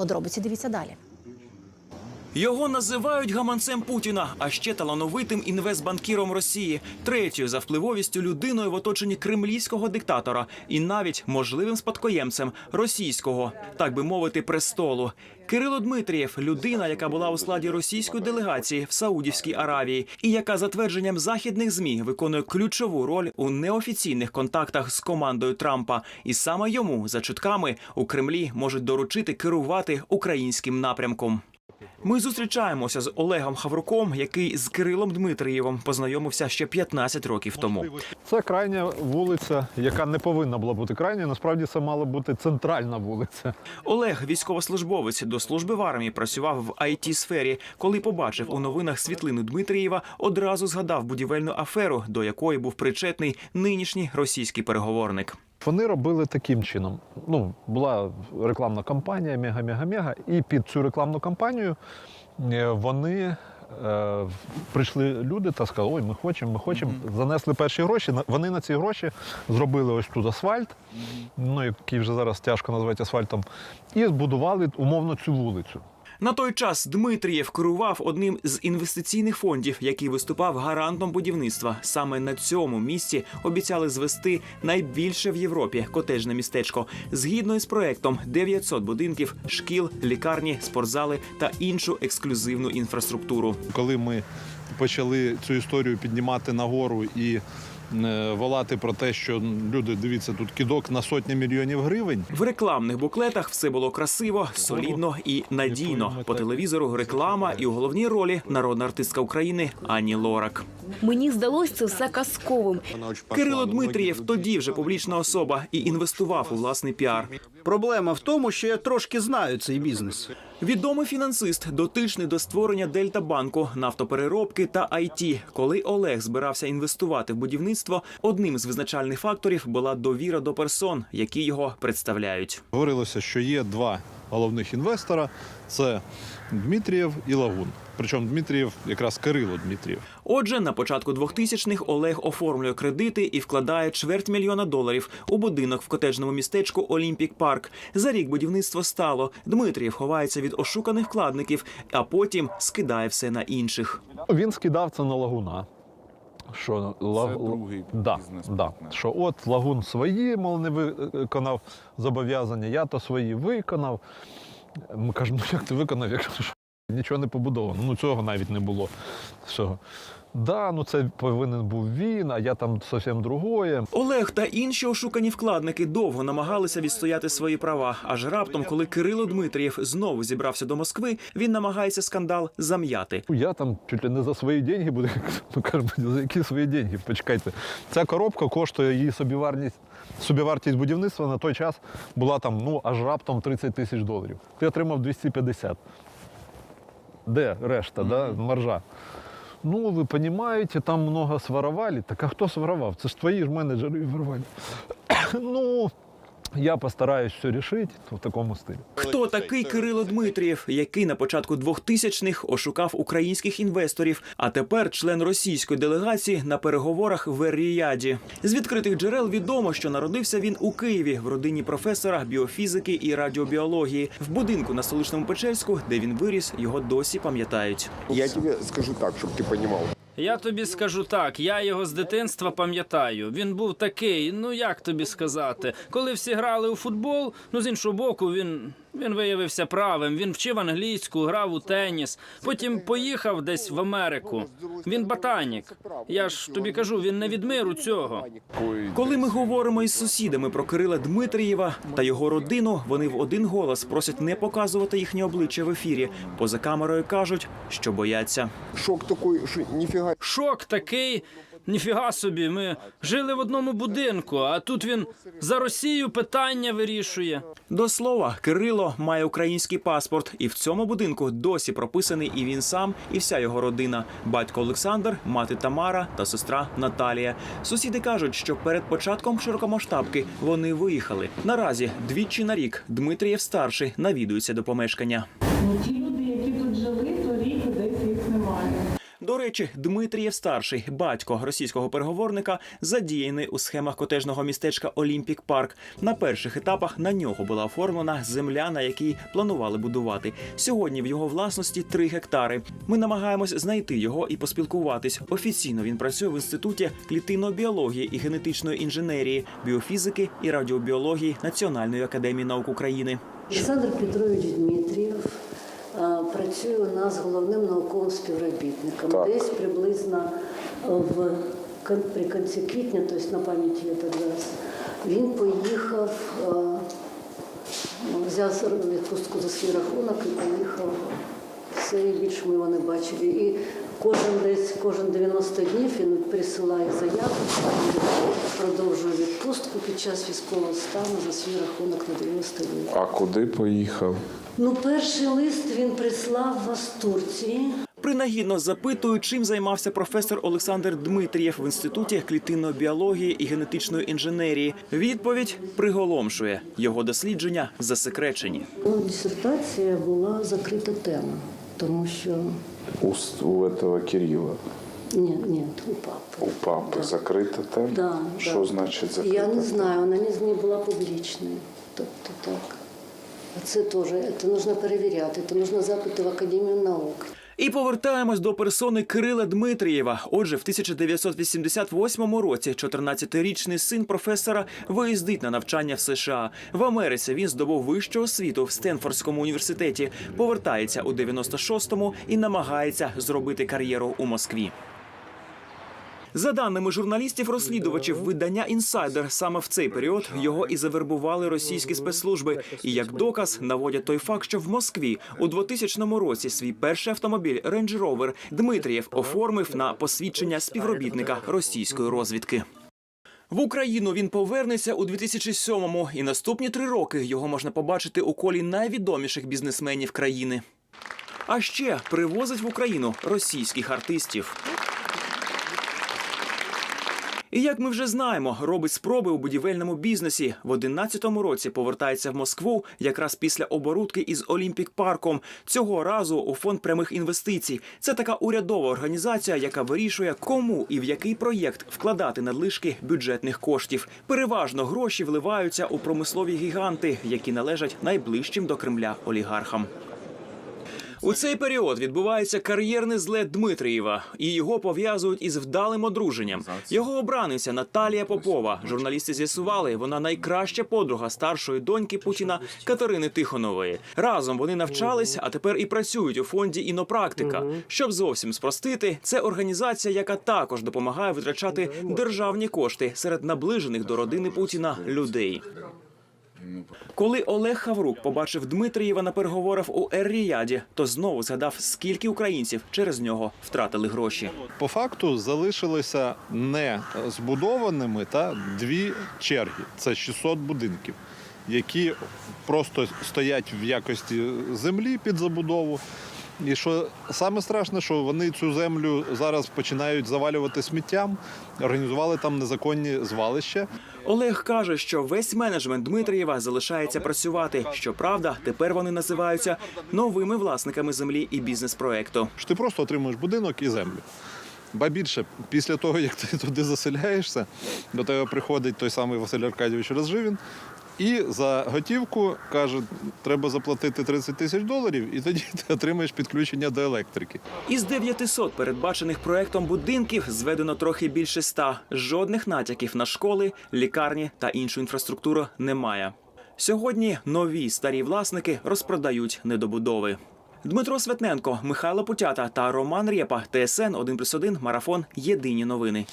Подробиці дивіться далі. Його називають гаманцем Путіна, а ще талановитим інвестбанкіром Росії, третьою за впливовістю людиною в оточенні кремлівського диктатора і навіть можливим спадкоємцем російського, так би мовити, престолу. Кирило Дмитрієв людина, яка була у складі російської делегації в Саудівській Аравії, і яка за твердженням західних змі виконує ключову роль у неофіційних контактах з командою Трампа. І саме йому за чутками у Кремлі можуть доручити керувати українським напрямком. Ми зустрічаємося з Олегом Хавруком, який з Кирилом Дмитрієвим познайомився ще 15 років тому. Це крайня вулиця, яка не повинна була бути крайня. Насправді це мала бути центральна вулиця. Олег, військовослужбовець до служби в армії, працював в it сфері. Коли побачив у новинах світлину Дмитрієва, одразу згадав будівельну аферу, до якої був причетний нинішній російський переговорник. Вони робили таким чином. Ну, була рекламна кампанія мега-мега-мега, і під цю рекламну кампанію е, вони. е, Прийшли люди та сказали, ой, ми хочемо, ми хочемо. Занесли перші гроші. Вони на ці гроші зробили ось тут асфальт, ну який вже зараз тяжко назвати асфальтом, і збудували умовно цю вулицю. На той час Дмитрієв керував одним з інвестиційних фондів, який виступав гарантом будівництва. Саме на цьому місці обіцяли звести найбільше в Європі котежне містечко. Згідно із проектом 900 будинків, шкіл, лікарні, спортзали та іншу ексклюзивну інфраструктуру. Коли ми почали цю історію піднімати нагору і волати про те, що люди, дивіться, тут кідок на сотні мільйонів гривень. В рекламних буклетах все було красиво, солідно і надійно. По телевізору реклама і у головній ролі народна артистка України Ані Лорак. Мені здалось це все казковим. Кирило Дмитрієв тоді вже публічна особа і інвестував у власний піар. Проблема в тому, що я трошки знаю цей бізнес. Відомий фінансист, дотичний до створення Дельтабанку, нафтопереробки та IT. Коли Олег збирався інвестувати в будівництво, одним з визначальних факторів була довіра до персон, які його представляють. Говорилося, що є два головних інвестора: це Дмитрієв і Лагун. Причому Дмитрієв, якраз Кирило Дмитрієв. Отже, на початку 2000-х Олег оформлює кредити і вкладає чверть мільйона доларів у будинок в котежному містечку Олімпік Парк. За рік будівництво стало. Дмитрієв ховається від ошуканих вкладників, а потім скидає все на інших. Він скидав це на лагуна. Що Ла- другий да, да. що от лагун свої, мов, не виконав зобов'язання, я то свої виконав. Ми кажемо, ну як ти виконав, якщо нічого не побудовано. Ну цього навіть не було. Всього. Да, ну це повинен був він, а я там зовсім другое. Олег та інші ошукані вкладники довго намагалися відстояти свої права. Аж раптом, коли Кирило Дмитрієв знову зібрався до Москви, він намагається скандал зам'яти. Я там чуть ли не за свої деньги буду. Ми кажемо, за які свої деньги? Почекайте. Ця коробка коштує її собівартість, собівартість будівництва на той час була там ну аж раптом 30 тисяч доларів. Ти отримав 250. Де решта, да? маржа? Ну, ви розумієте, там много своровали. Так а хто своровав? Це ж твої ж менеджери воровали. ну, я постараюсь все рішити в такому стилі. Хто такий Кирило Дмитрієв, який на початку 2000-х ошукав українських інвесторів, а тепер член російської делегації на переговорах в Ер-Ріяді? З відкритих джерел відомо, що народився він у Києві в родині професора біофізики і радіобіології в будинку на столичному Печерську, де він виріс, його досі пам'ятають. Я тебе скажу так, чтобы ты понимал. Я тобі скажу так, я його з дитинства пам'ятаю. Він був такий, ну як тобі сказати, коли всі грали у футбол, ну з іншого боку, він, він виявився правим. Він вчив англійську, грав у теніс. Потім поїхав десь в Америку. Він ботанік. Я ж тобі кажу, він не від миру цього. Коли ми говоримо із сусідами про Кирила Дмитрієва та його родину, вони в один голос просять не показувати їхнє обличчя в ефірі. Поза камерою кажуть, що бояться. Шок такой, что нифига. Шок такий. Ніфіга собі, ми жили в одному будинку, а тут він за Росію питання вирішує. До слова, Кирило має український паспорт, і в цьому будинку досі прописаний і він сам, і вся його родина: батько Олександр, мати Тамара та сестра Наталія. Сусіди кажуть, що перед початком широкомасштабки вони виїхали. Наразі двічі на рік Дмитрієв старший навідується до помешкання. Ну, ті люди, які тут жили, то рік десь їх немає. До речі, Дмитрієв старший, батько російського переговорника, задіяний у схемах котежного містечка Олімпік Парк. На перших етапах на нього була оформлена земля, на якій планували будувати. Сьогодні в його власності 3 гектари. Ми намагаємось знайти його і поспілкуватись. Офіційно він працює в інституті клітинобіології і генетичної інженерії, біофізики і радіобіології Національної академії наук України. Олександр Петрович Дмитрієв працює у нас головним науковим співробітником. Десь приблизно в при кінці квітня, тобто на пам'яті я так зараз, він поїхав, ну, взяв відпустку за свій рахунок і поїхав. Все більше ми його не бачили. І кожен десь, кожен 90 днів він присилає заяву, продовжує відпустку під час військового стану за свій рахунок на 90 днів. А куди поїхав? Ну, перший лист він прислав вас з Турції. Принагідно запитую, чим займався професор Олександр Дмитрієв в інституті клітинної біології і генетичної інженерії. Відповідь приголомшує його дослідження засекречені. Дисертація була закрита тема, тому що У, у этого Кирила. ні, ні, у папи. У папи Да. закрита тема? Да, Що да. значить закрита? Я не знаю, вона не, не була публічною. Тобто так. А це теж, це потрібно перевіряти, це потрібно запити в Академію наук. І повертаємось до персони Кирила Дмитрієва. Отже, в 1988 році 14-річний син професора виїздить на навчання в США. В Америці він здобув вищу освіту в Стенфордському університеті, повертається у 96-му і намагається зробити кар'єру у Москві. За даними журналістів-розслідувачів видання «Інсайдер», саме в цей період його і завербували російські спецслужби. І як доказ наводять той факт, що в Москві у 2000 році свій перший автомобіль Range Rover Дмитрієв оформив на посвідчення співробітника російської розвідки. В Україну він повернеться у 2007-му, і наступні три роки його можна побачити у колі найвідоміших бізнесменів країни. А ще привозить в Україну російських артистів. І як ми вже знаємо, робить спроби у будівельному бізнесі. В 11-му році повертається в Москву якраз після оборудки із Олімпік парком. Цього разу у фонд прямих інвестицій. Це така урядова організація, яка вирішує, кому і в який проєкт вкладати надлишки бюджетних коштів. Переважно гроші вливаються у промислові гіганти, які належать найближчим до Кремля олігархам. У цей період відбувається кар'єрний злет Дмитрієва, і його пов'язують із вдалим одруженням. Його обраниця Наталія Попова. Журналісти з'ясували, вона найкраща подруга старшої доньки Путіна Катерини Тихонової. Разом вони навчались, а тепер і працюють у фонді інопрактика. Щоб зовсім спростити, це організація, яка також допомагає витрачати державні кошти серед наближених до родини Путіна людей. Коли Олег Хаврук побачив Дмитрієва на переговорах у Ер-Ріяді, то знову згадав, скільки українців через нього втратили гроші. По факту залишилися не збудованими та дві черги. Це 600 будинків, які просто стоять в якості землі під забудову. І що саме страшне, що вони цю землю зараз починають завалювати сміттям, організували там незаконні звалища. Олег каже, що весь менеджмент Дмитрієва залишається працювати. Щоправда, тепер вони називаються новими власниками землі і бізнес-проекту. ти просто отримуєш будинок і землю. Ба більше, після того, як ти туди заселяєшся, до тебе приходить той самий Василь Аркадійович Розживін і за готівку каже, треба заплатити 30 тисяч доларів, і тоді ти отримаєш підключення до електрики. Із 900 передбачених проектом будинків зведено трохи більше ста. Жодних натяків на школи, лікарні та іншу інфраструктуру немає. Сьогодні нові старі власники розпродають недобудови. Дмитро Светненко, Михайло Путята та Роман Рєпа. ТСН 1+,1, Марафон. Єдині новини.